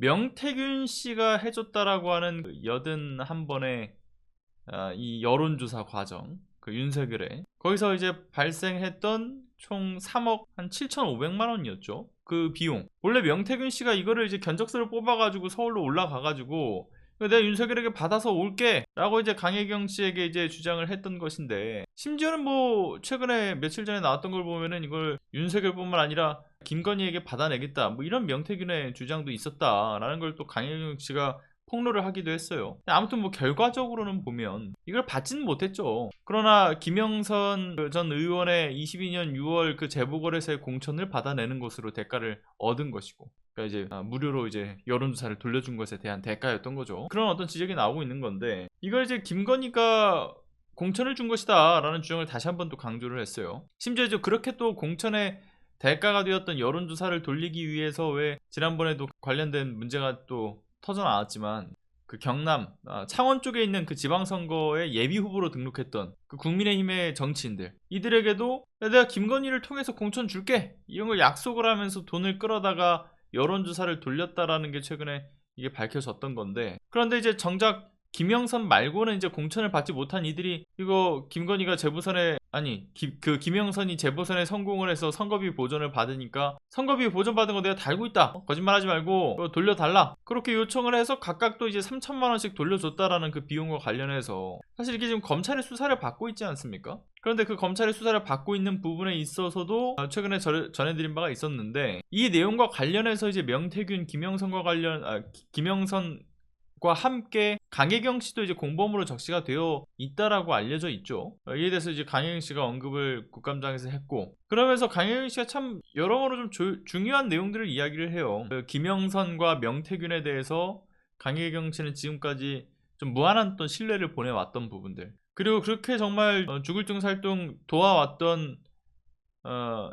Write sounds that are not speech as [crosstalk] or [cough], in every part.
명태균 씨가 해줬다라고 하는 그 여든 한 번의 아, 이 여론조사 과정, 그 윤석열의 거기서 이제 발생했던 총 3억 한 7,500만 원이었죠. 그 비용. 원래 명태균 씨가 이거를 이제 견적서를 뽑아가지고 서울로 올라가가지고 내가 윤석열에게 받아서 올게 라고 이제 강혜경 씨에게 이제 주장을 했던 것인데 심지어는 뭐 최근에 며칠 전에 나왔던 걸 보면은 이걸 윤석열뿐만 아니라 김건희에게 받아내겠다 뭐 이런 명태균의 주장도 있었다라는 걸 또 강혜경 씨가 폭로를 하기도 했어요. 아무튼 뭐 결과적으로는 보면 이걸 받지는 못했죠. 그러나 김영선 그전 의원의 22년 6월 그 재보궐에서의 공천을 받아내는 것으로 대가를 얻은 것이고 그러니까 이제 아, 무료로 이제 여론조사를 돌려준 것에 대한 대가였던 거죠. 그런 어떤 지적이 나오고 있는 건데 이걸 이제 김건희가 공천을 준 것이다 라는 주장을 다시 한 번 또 강조를 했어요. 심지어 이제 그렇게 또 공천의 대가가 되었던 여론조사를 돌리기 위해서 왜 지난번에도 관련된 문제가 또 터져 나왔지만 그 경남 아, 창원 쪽에 있는 그 지방선거에 예비 후보로 등록했던 그 국민의힘의 정치인들. 이들에게도 야, 내가 김건희를 통해서 공천 줄게! 이런 걸 약속을 하면서 돈을 끌어다가 여론조사를 돌렸다라는 게 최근에 이게 밝혀졌던 건데. 그런데 이제 정작 김영선 말고는 이제 공천을 받지 못한 이들이 이거 김건희가 재보선에 아니 기- 그 김영선이 재보선에 성공을 해서 선거비 보전을 받으니까 선거비 보전 받은 거 내가 달고 있다 어, 거짓말하지 말고 그거 돌려달라 그렇게 요청을 해서 각각 또 이제 3천만 원씩 돌려줬다라는 그 비용과 관련해서 사실 이게 지금 검찰의 수사를 받고 있지 않습니까? 그런데 그 검찰의 수사를 받고 있는 부분에 있어서도 어, 최근에 저- 전해드린 바가 있었는데 이 내용과 관련해서 이제 명태균 김영선과 관련 아, 기- 김영선 과 함께 강혜경 씨도 이제 공범으로 적시가 되어 있다라고 알려져 있죠. 어, 이에 대해서 이제 강혜경 씨가 언급을 국감장에서 했고 그러면서 강혜경 씨가 참 여러모로 좀 조- 중요한 내용들을 이야기를 해요. 그 김영선과 명태균에 대해서 강혜경 씨는 지금까지 좀 무한한 또 신뢰를 보내왔던 부분들 그리고 그렇게 정말 어, 죽을 둥 살둥 도와왔던 어,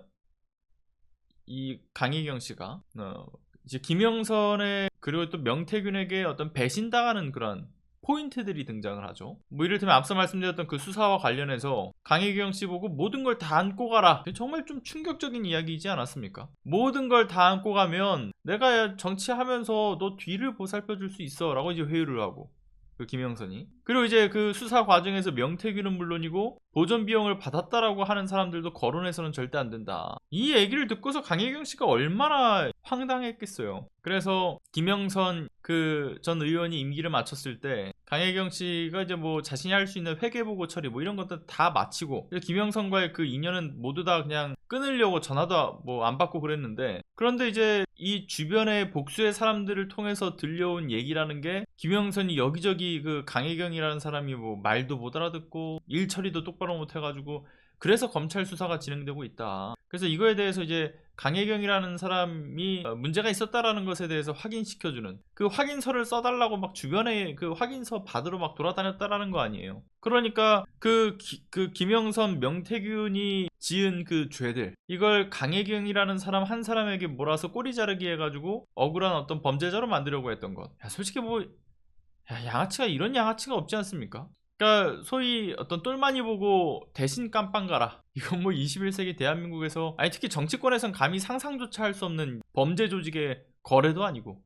이 강희경 씨가 어, 이제 김영선의 그리고 또 명태균에게 어떤 배신당하는 그런 포인트들이 등장을 하죠. 뭐 이를테면 앞서 말씀드렸던 그 수사와 관련해서 강혜경 씨 보고 모든 걸 다 안고 가라. 정말 좀 충격적인 이야기이지 않았습니까? 모든 걸 다 안고 가면 내가 정치하면서 너 뒤를 보살펴 줄 수 있어 라고 이제 회유를 하고 그 김영선이 그리고 이제 그 수사 과정에서 명태균은 물론이고 보전 비용을 받았다라고 하는 사람들도 거론해서는 절대 안 된다. 이 얘기를 듣고서 강혜경 씨가 얼마나 황당했겠어요. 그래서 김영선 그 전 의원이 임기를 마쳤을 때 강혜경 씨가 이제 뭐 자신이 할 수 있는 회계보고 처리 뭐 이런 것들 다 마치고 김영선과의 그 인연은 모두 다 그냥 끊으려고 전화도 뭐 안 받고 그랬는데 그런데 이제 이 주변의 복수의 사람들을 통해서 들려온 얘기라는 게 김영선이 여기저기 그 강혜경이라는 사람이 뭐 말도 못 알아듣고 일 처리도 똑바로 못 해가지고 그래서 검찰 수사가 진행되고 있다. 그래서 이거에 대해서 이제 강혜경이라는 사람이 어, 문제가 있었다라는 것에 대해서 확인시켜주는 그 확인서를 써달라고 막 주변에 그 확인서 받으러 막 돌아다녔다라는 거 아니에요. 그러니까 그, 기- 그 김영선, 명태균이 지은 그 죄들 이걸 강혜경이라는 사람 한 사람에게 몰아서 꼬리 자르기 해가지고 억울한 어떤 범죄자로 만들려고 했던 것. 야, 솔직히 뭐 야, 양아치가 이런 양아치가 없지 않습니까? 그러니까 소위 어떤 똘마니 보고 대신 깜빵 가라. [laughs] 이건 뭐 21세기 대한민국에서 아니 특히 정치권에선 감히 상상조차 할 수 없는 범죄 조직의 거래도 아니고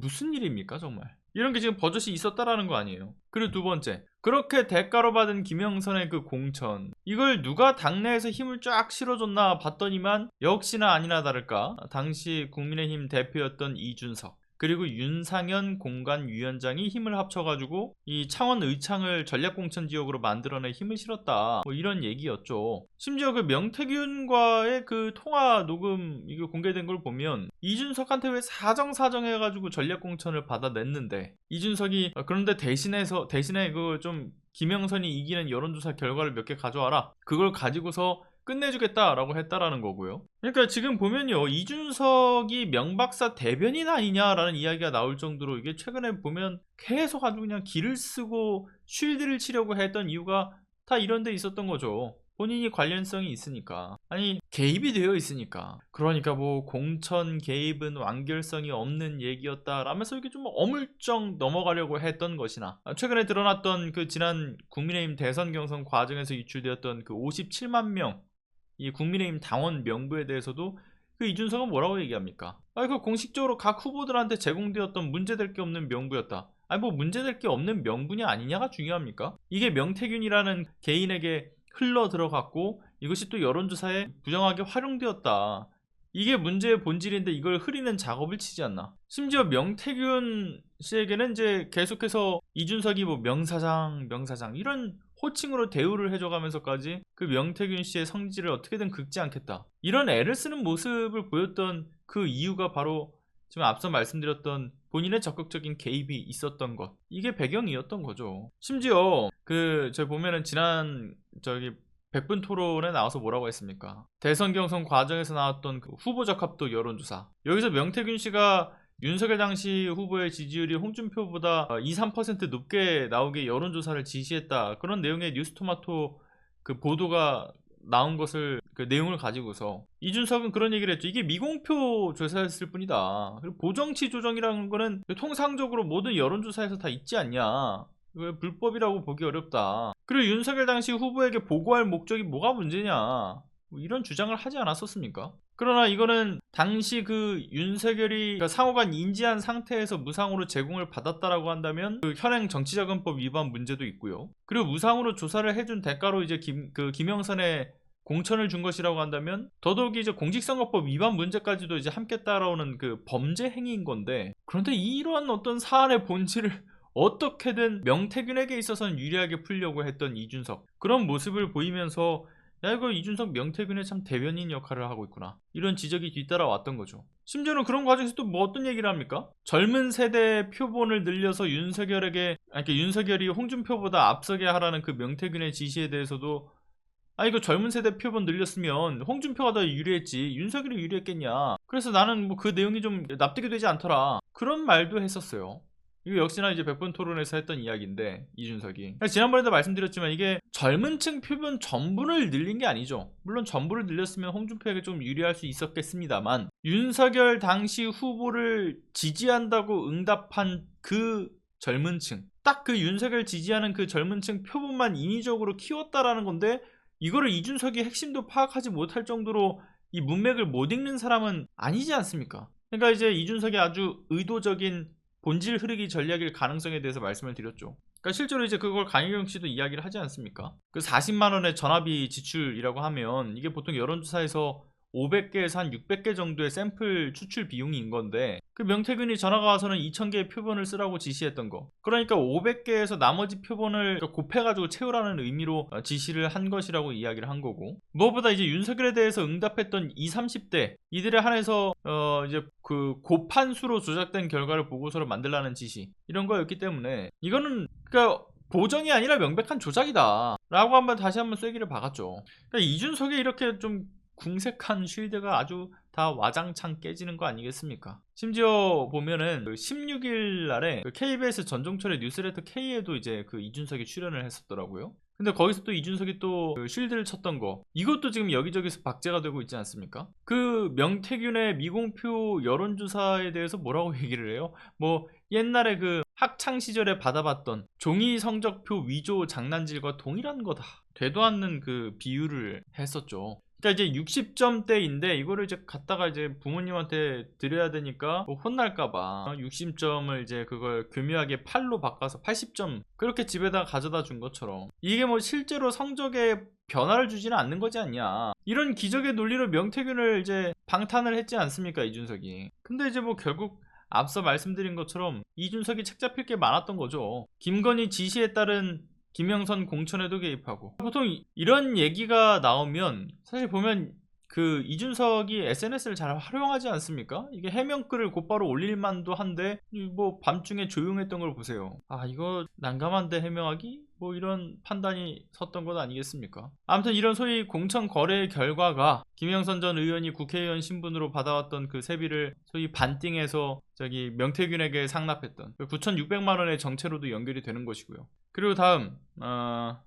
무슨 일입니까 정말? 이런 게 지금 버젓이 있었다라는 거 아니에요. 그리고 두 번째, 그렇게 대가로 받은 김영선의 그 공천, 이걸 누가 당내에서 힘을 쫙 실어줬나 봤더니만 역시나 아니나 다를까 당시 국민의힘 대표였던 이준석. 그리고 윤상현 공관위원장이 힘을 합쳐가지고 이 창원 의창을 전략공천 지역으로 만들어내 힘을 실었다. 뭐 이런 얘기였죠. 심지어 그 명태균과의 그 통화 녹음 이거 공개된 걸 보면 이준석한테 왜 사정사정 해가지고 전략공천을 받아냈는데 이준석이 아, 그런데 대신해서 대신에 그 좀 김영선이 이기는 여론조사 결과를 몇 개 가져와라. 그걸 가지고서 끝내주겠다라고 했다라는 거고요. 그러니까 지금 보면요, 이준석이 명박사 대변인 아니냐라는 이야기가 나올 정도로 이게 최근에 보면 계속 아주 그냥 길을 쓰고 쉴드를 치려고 했던 이유가 다 이런 데 있었던 거죠. 본인이 관련성이 있으니까. 아니, 개입이 되어 있으니까. 그러니까 뭐 공천 개입은 완결성이 없는 얘기였다 라면서 이게 좀 어물쩍 넘어가려고 했던 것이나 아, 최근에 드러났던 그 지난 국민의힘 대선 경선 과정에서 유출되었던 그 57만 명 이 국민의힘 당원 명부에 대해서도 그 이준석은 뭐라고 얘기합니까? 아, 그 공식적으로 각 후보들한테 제공되었던 문제될 게 없는 명부였다. 아니 뭐 문제될 게 없는 명분이 아니냐가 중요합니까? 이게 명태균이라는 개인에게 흘러 들어갔고 이것이 또 여론조사에 부정하게 활용되었다. 이게 문제의 본질인데 이걸 흐리는 작업을 치지 않나. 심지어 명태균 씨에게는 이제 계속해서 이준석이 뭐 명사장, 명사장 이런 호칭으로 대우를 해줘가면서까지 그 명태균 씨의 성질을 어떻게든 긁지 않겠다. 이런 애를 쓰는 모습을 보였던 그 이유가 바로 지금 앞서 말씀드렸던 본인의 적극적인 개입이 있었던 것. 이게 배경이었던 거죠. 심지어 그 저희 보면은 지난 저기 백분 토론에 나와서 뭐라고 했습니까? 대선 경선 과정에서 나왔던 그 후보 적합도 여론조사. 여기서 명태균 씨가 윤석열 당시 후보의 지지율이 홍준표보다 2, 3% 높게 나오게 여론조사를 지시했다. 그런 내용의 뉴스토마토 그 보도가 나온 것을 그 내용을 가지고서 이준석은 그런 얘기를 했죠. 이게 미공표 조사였을 뿐이다. 그리고 보정치 조정이라는 거는 통상적으로 모든 여론조사에서 다 있지 않냐. 왜 불법이라고 보기 어렵다. 그리고 윤석열 당시 후보에게 보고할 목적이 뭐가 문제냐. 뭐 이런 주장을 하지 않았었습니까? 그러나 이거는 당시 그 윤석열이 그러니까 상호간 인지한 상태에서 무상으로 제공을 받았다라고 한다면 그 현행 정치자금법 위반 문제도 있고요. 그리고 무상으로 조사를 해준 대가로 이제 김, 그 김영선의 공천을 준 것이라고 한다면 더더욱이 이제 공직선거법 위반 문제까지도 이제 함께 따라오는 그 범죄 행위인 건데 그런데 이러한 어떤 사안의 본질을 [laughs] 어떻게든 명태균에게 있어서는 유리하게 풀려고 했던 이준석 그런 모습을 보이면서 야 이거 이준석 명태균의 참 대변인 역할을 하고 있구나. 이런 지적이 뒤따라 왔던 거죠. 심지어는 그런 과정에서 또 뭐 어떤 얘기를 합니까? 젊은 세대 표본을 늘려서 윤석열에게 아니 그러니까 윤석열이 홍준표보다 앞서게 하라는 그 명태균의 지시에 대해서도 아 이거 젊은 세대 표본 늘렸으면 홍준표가 더 유리했지 윤석열이 유리했겠냐. 그래서 나는 뭐 그 내용이 좀 납득이 되지 않더라. 그런 말도 했었어요 이거 역시나 이제 100번 토론에서 했던 이야기인데 이준석이 지난번에도 말씀드렸지만 이게 젊은 층 표본 전부를 늘린 게 아니죠 물론 전부를 늘렸으면 홍준표에게 좀 유리할 수 있었겠습니다만 윤석열 당시 후보를 지지한다고 응답한 그 젊은 층딱 그 윤석열 지지하는 그 젊은 층 표본만 인위적으로 키웠다라는 건데 이거를 이준석이 핵심도 파악하지 못할 정도로 이 문맥을 못 읽는 사람은 아니지 않습니까? 그러니까 이제 이준석이 아주 의도적인 본질 흐르기 전략일 가능성에 대해서 말씀을 드렸죠. 그러니까 실제로 이제 그걸 강희경 씨도 이야기를 하지 않습니까? 그 40만 원의 전화비 지출이라고 하면 이게 보통 여론조사에서 500개에서 한 600개 정도의 샘플 추출 비용인 건데 그 명태균이 전화가 와서는 2000개의 표본을 쓰라고 지시했던 거. 그러니까 500개에서 나머지 표본을 그러니까 곱해가지고 채우라는 의미로 어, 지시를 한 것이라고 이야기를 한 거고 무엇보다 이제 윤석열에 대해서 응답했던 20, 30대 이들에 한해서 어 이제 그 곱한수로 조작된 결과를 보고서를 만들라는 지시 이런 거였기 때문에 이거는 그러니까 보정이 아니라 명백한 조작이다 라고 한번 다시 한번 쐐기를 박았죠. 그러니까 이준석이 이렇게 좀 궁색한 쉴드가 아주 다 와장창 깨지는 거 아니겠습니까? 심지어 보면은 그 16일 날에 그 KBS 전종철의 뉴스레터 K에도 이제 그 이준석이 출연을 했었더라고요. 근데 거기서 또 이준석이 또 그 쉴드를 쳤던 거 이것도 지금 여기저기서 박제가 되고 있지 않습니까? 그 명태균의 미공표 여론조사에 대해서 뭐라고 [laughs] 얘기를 해요? 뭐 옛날에 그 학창 시절에 받아봤던 종이 성적표 위조 장난질과 동일한 거다. 되도 않는 그 비유를 했었죠. 그러니까 이제 60점대인데 이거를 이제 갖다가 이제 부모님한테 드려야 되니까 뭐 혼날까봐 60점을 이제 그걸 교묘하게 8로 바꿔서 80점 그렇게 집에다 가져다 준 것처럼 이게 뭐 실제로 성적에 변화를 주지는 않는 거지 않냐. 이런 기적의 논리로 명태균을 이제 방탄을 했지 않습니까 이준석이. 근데 이제 뭐 결국 앞서 말씀드린 것처럼 이준석이 책 잡힐 게 많았던 거죠. 김건희 지시에 따른 김영선 공천에도 개입하고 보통 이런 얘기가 나오면 사실 보면 그 이준석이 SNS를 잘 활용하지 않습니까? 이게 해명글을 곧바로 올릴 만도 한데 뭐 밤중에 조용했던 걸 보세요. 아 이거 난감한데 해명하기? 뭐 이런 판단이 섰던 것 아니겠습니까? 아무튼 이런 소위 공천 거래 결과가 김영선 전 의원이 국회의원 신분으로 받아왔던 그 세비를 소위 반띵해서 저기 명태균에게 상납했던 그 9,600만 원의 정체로도 연결이 되는 것이고요. 그리고 다음 어...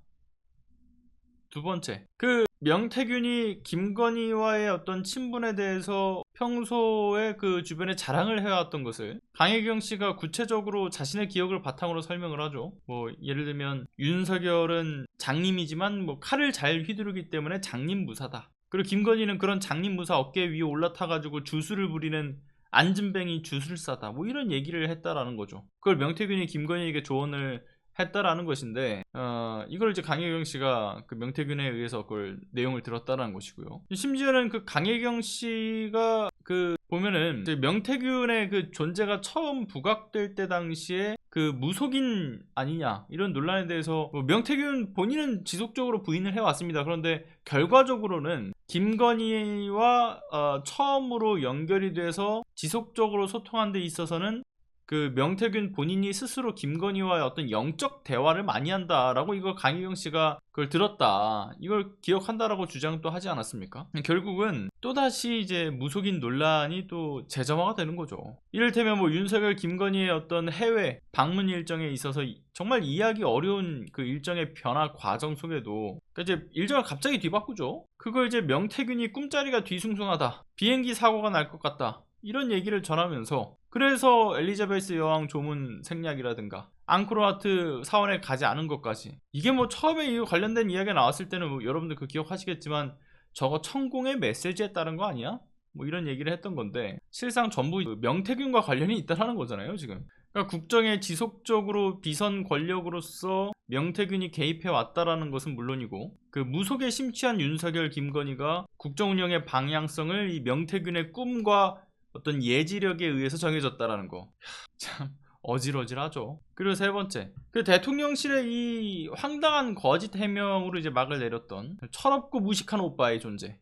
두 번째 그 명태균이 김건희와의 어떤 친분에 대해서 평소에 그 주변에 자랑을 해왔던 것을 강혜경 씨가 구체적으로 자신의 기억을 바탕으로 설명을 하죠. 뭐 예를 들면 윤석열은 장님이지만 뭐 칼을 잘 휘두르기 때문에 장님 무사다. 그리고 김건희는 그런 장님 무사 어깨 위에 올라타가지고 주술을 부리는 안진뱅이 주술사다. 뭐 이런 얘기를 했다라는 거죠. 그걸 명태균이 김건희에게 조언을 했다라는 것인데 어, 이걸 이제 강혜경 씨가 그 명태균에 의해서 그걸 내용을 들었다라는 것이고요. 심지어는 그 강혜경 씨가 그 보면은 명태균의 그 존재가 처음 부각될 때 당시에 그 무속인 아니냐 이런 논란에 대해서 뭐 명태균 본인은 지속적으로 부인을 해왔습니다. 그런데 결과적으로는 김건희와 어, 처음으로 연결이 돼서 지속적으로 소통한 데 있어서는 그 명태균 본인이 스스로 김건희와의 어떤 영적 대화를 많이 한다라고 이걸 강희경 씨가 그걸 들었다 이걸 기억한다라고 주장도 하지 않았습니까? 결국은 또다시 이제 무속인 논란이 또 재점화가 되는 거죠. 이를테면 뭐 윤석열 김건희의 어떤 해외 방문 일정에 있어서 이- 정말 이해하기 어려운 그 일정의 변화 과정 속에도 그러니까 이제 일정을 갑자기 뒤바꾸죠. 그걸 이제 명태균이 꿈자리가 뒤숭숭하다. 비행기 사고가 날 것 같다. 이런 얘기를 전하면서 그래서 엘리자베스 여왕 조문 생략이라든가 앙코르와트 사원에 가지 않은 것까지 이게 뭐 처음에 이 관련된 이야기가 나왔을 때는 뭐 여러분들 그 기억하시겠지만 저거 천공의 메시지에 따른 거 아니야? 뭐 이런 얘기를 했던 건데 실상 전부 그 명태균과 관련이 있다라는 거잖아요 지금 그러니까 국정에 지속적으로 비선 권력으로서 명태균이 개입해 왔다라는 것은 물론이고 그 무속에 심취한 윤석열 김건희가 국정 운영의 방향성을 이 명태균의 꿈과 어떤 예지력에 의해서 정해졌다라는 거. 참 어질어질하죠. 그리고 세 번째, 그 대통령실의 이 황당한 거짓 해명으로 이제 막을 내렸던 철없고 무식한 오빠의 존재.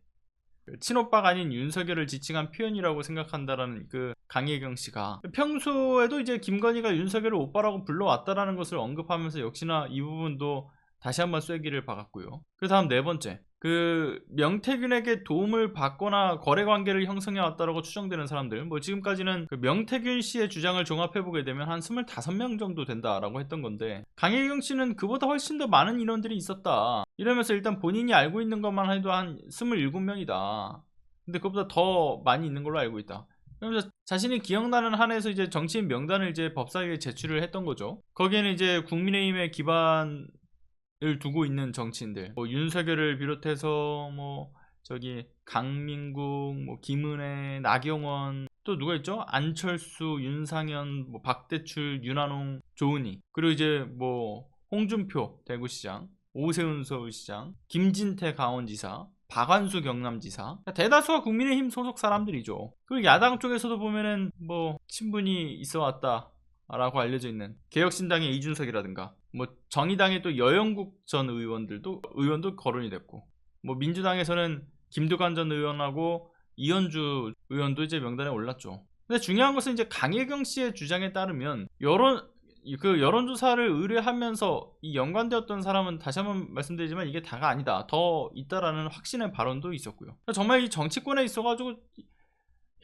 그 친오빠가 아닌 윤석열을 지칭한 표현이라고 생각한다라는 그 강혜경 씨가 평소에도 이제 김건희가 윤석열을 오빠라고 불러왔다라는 것을 언급하면서 역시나 이 부분도 다시 한번 쐐기를 박았고요. 그 다음 네 번째. 그 명태균에게 도움을 받거나 거래 관계를 형성해 왔다라고 추정되는 사람들 뭐 지금까지는 그 명태균 씨의 주장을 종합해 보게 되면 한 25명 정도 된다라고 했던 건데 강혜경 씨는 그보다 훨씬 더 많은 인원들이 있었다. 이러면서 일단 본인이 알고 있는 것만 해도 한 27명이다. 근데 그보다 더 많이 있는 걸로 알고 있다. 그러면서 자신이 기억나는 한에서 이제 정치인 명단을 이제 법사위에 제출을 했던 거죠. 거기에는 이제 국민의힘의 기반 을 두고 있는 정치인들. 뭐 윤석열을 비롯해서 뭐 저기 강민국 뭐 김은혜 나경원 또 누가 있죠? 안철수 윤상현 뭐 박대출 윤한홍 조은희. 그리고 이제 뭐 홍준표 대구시장 오세훈 서울시장 김진태 강원지사 박완수 경남지사. 대다수가 국민의힘 소속 사람들이죠. 그리고 야당 쪽에서도 보면은 뭐 친분이 있어 왔다 라고 알려져 있는 개혁신당의 이준석이라든가 뭐 정의당의 또 여영국 전 의원들도 의원도 거론이 됐고 뭐 민주당에서는 김두관 전 의원하고 이현주 의원도 이제 명단에 올랐죠. 근데 중요한 것은 이제 강혜경 씨의 주장에 따르면 여론 그 여론조사를 의뢰하면서 이 연관되었던 사람은 다시 한번 말씀드리지만 이게 다가 아니다. 더 있다라는 확신의 발언도 있었고요. 정말 이 정치권에 있어가지고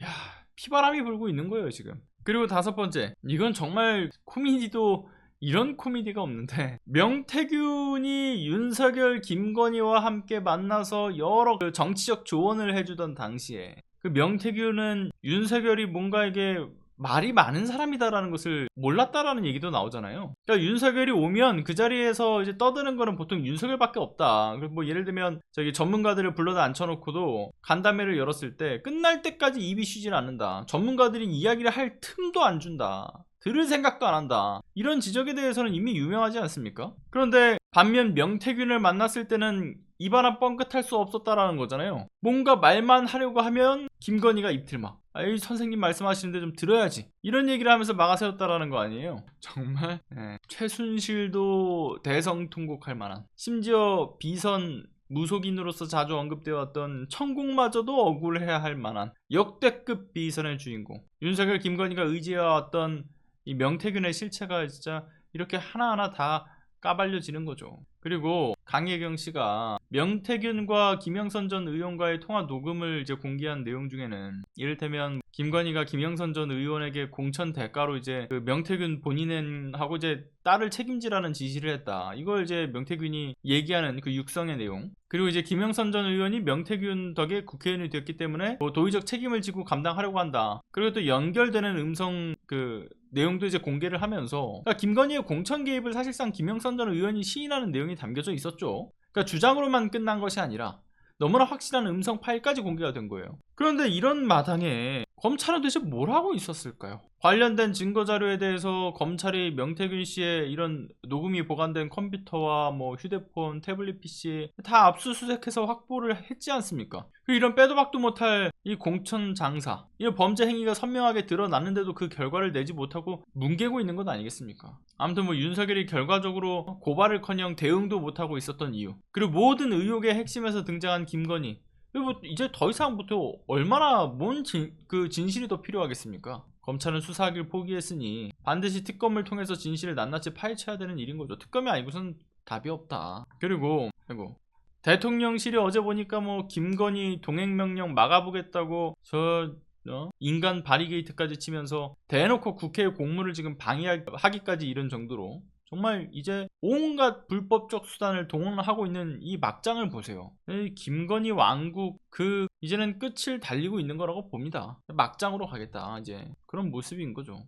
야 피바람이 불고 있는 거예요 지금. 그리고 다섯 번째 이건 정말 코미디도 이런 코미디가 없는데 [laughs] 명태균이 윤석열 김건희와 함께 만나서 여러 그 정치적 조언을 해주던 당시에 그 명태균은 윤석열이 뭔가 이게 말이 많은 사람이다라는 것을 몰랐다라는 얘기도 나오잖아요. 그러니까 윤석열이 오면 그 자리에서 이제 떠드는 거는 보통 윤석열밖에 없다. 뭐 예를 들면 저기 전문가들을 불러다 앉혀놓고도 간담회를 열었을 때 끝날 때까지 입이 쉬질 않는다. 전문가들이 이야기를 할 틈도 안 준다. 들을 생각도 안 한다. 이런 지적에 대해서는 이미 유명하지 않습니까? 그런데 반면 명태균을 만났을 때는 입 하나 뻥끗할 수 없었다라는 거잖아요. 뭔가 말만 하려고 하면 김건희가 입틀막. 아이 선생님 말씀하시는데 좀 들어야지. 이런 얘기를 하면서 막아세웠다라는 거 아니에요. 정말 네. 최순실도 대성통곡할 만한. 심지어 비선 무속인으로서 자주 언급되어 왔던 천국마저도 억울해야 할 만한 역대급 비선의 주인공. 윤석열 김건희가 의지해왔던 이 명태균의 실체가 진짜 이렇게 하나하나 다 까발려지는 거죠. 그리고 강혜경 씨가 명태균과 김영선 전 의원과의 통화 녹음을 이제 공개한 내용 중에는 이를테면 김건희가 김영선 전 의원에게 공천 대가로 이제 그 명태균 본인하고 이제 딸을 책임지라는 지시를 했다. 이걸 이제 명태균이 얘기하는 그 육성의 내용. 그리고 이제 김영선 전 의원이 명태균 덕에 국회의원이 됐기 때문에 뭐 도의적 책임을 지고 감당하려고 한다. 그리고 또 연결되는 음성 그 내용도 이제 공개를 하면서 그러니까 김건희의 공천 개입을 사실상 김영선 전 의원이 시인하는 내용 이 담겨져 있었죠. 그러니까 주장으로만 끝난 것이 아니라 너무나 확실한 음성 파일까지 공개가 된 거예요. 그런데 이런 마당에 검찰은 도대체 뭘 하고 있었을까요? 관련된 증거 자료에 대해서 검찰이 명태균 씨의 이런 녹음이 보관된 컴퓨터와 뭐 휴대폰, 태블릿 PC 다 압수수색해서 확보를 했지 않습니까? 그리고 이런 빼도 박도 못할 이 공천 장사, 이런 범죄 행위가 선명하게 드러났는데도 그 결과를 내지 못하고 뭉개고 있는 것 아니겠습니까? 아무튼 뭐 윤석열이 결과적으로 고발을커녕 대응도 못하고 있었던 이유, 그리고 모든 의혹의 핵심에서 등장한 김건희, 뭐 이제 더 이상부터 얼마나 뭔 진, 그 진실이 더 필요하겠습니까? 검찰은 수사하기를 포기했으니 반드시 특검을 통해서 진실을 낱낱이 파헤쳐야 되는 일인 거죠. 특검이 아니고선 답이 없다. 그리고 아이고 대통령실이 어제 보니까 뭐 김건희 동행명령 막아보겠다고 저 어? 인간 바리게이트까지 치면서 대놓고 국회의 공무를 지금 방해하기까지 이른 정도로 정말 이제 온갖 불법적 수단을 동원하고 있는 이 막장을 보세요. 이 김건희 왕국 그 이제는 끝을 달리고 있는 거라고 봅니다. 막장으로 가겠다 이제 그런 모습인 거죠.